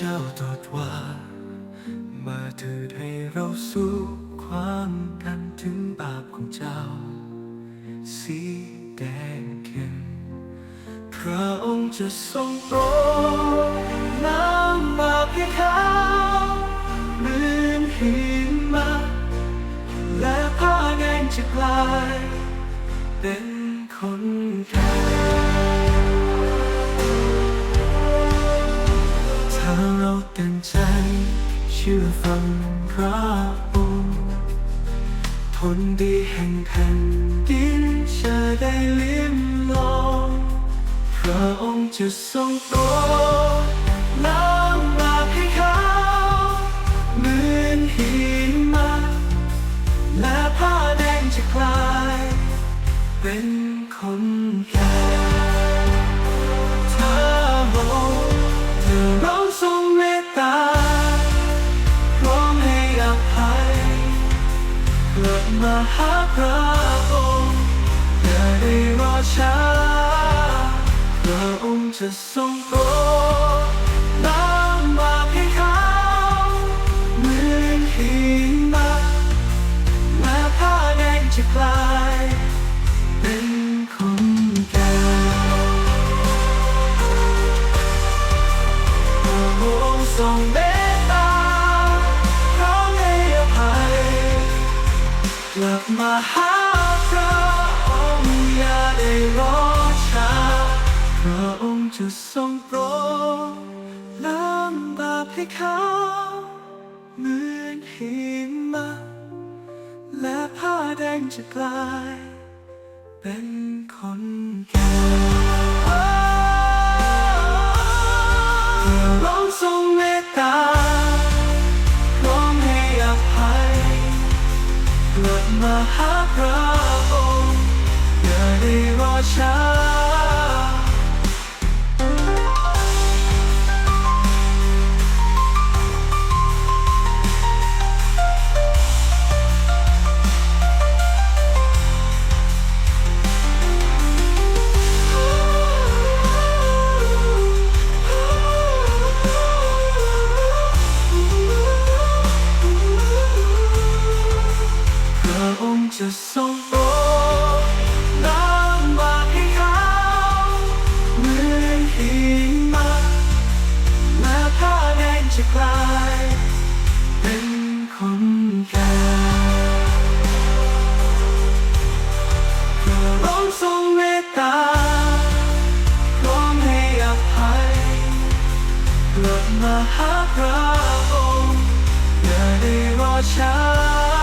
เจ้าตรัสว่า มาเถิดให้เราสู้ความกันถึงบาปของเจ้า สีแดงเข้มพระองค์จะทรงโปรดน้ำบาปให้เขาเรื่นหินมาและผ้าแดงจะกลาย เป็นคนไทย ชื่อฟังพระองค์ผลดีแห่งแผ่นดินจะได้ลิ้มลองพระองค์จะทรงโปรดล้างบาปให้เขาเหมือนหิมะและผ้าแดงจะกลาย เป็นคนแก่ หาพระองค์อย่าได้รอช้าพระองค์จะทรงโปรดล้างบาปให้เขาเหมือนหิมะแม้ผ้าแดงจะกลา ลับมาหาพระองค์อย่าได้รอช้าพระองค์จะทรงโปรดล้างบาปให้เขาเหมือนหิมะและผ้าแดงจะกลาย เป็นคนแก่เร้อง มาหาพระองค์อย่าได้รอช้า จะทรงโปรดล้างบาให้เขาเหมือนหิมะและผ้าแดงจะกลายเป็นคนแก่พระองทรงเมตตาพร้อมให้อภัยกลับมาหาพระองค์อย่าได้รอช้า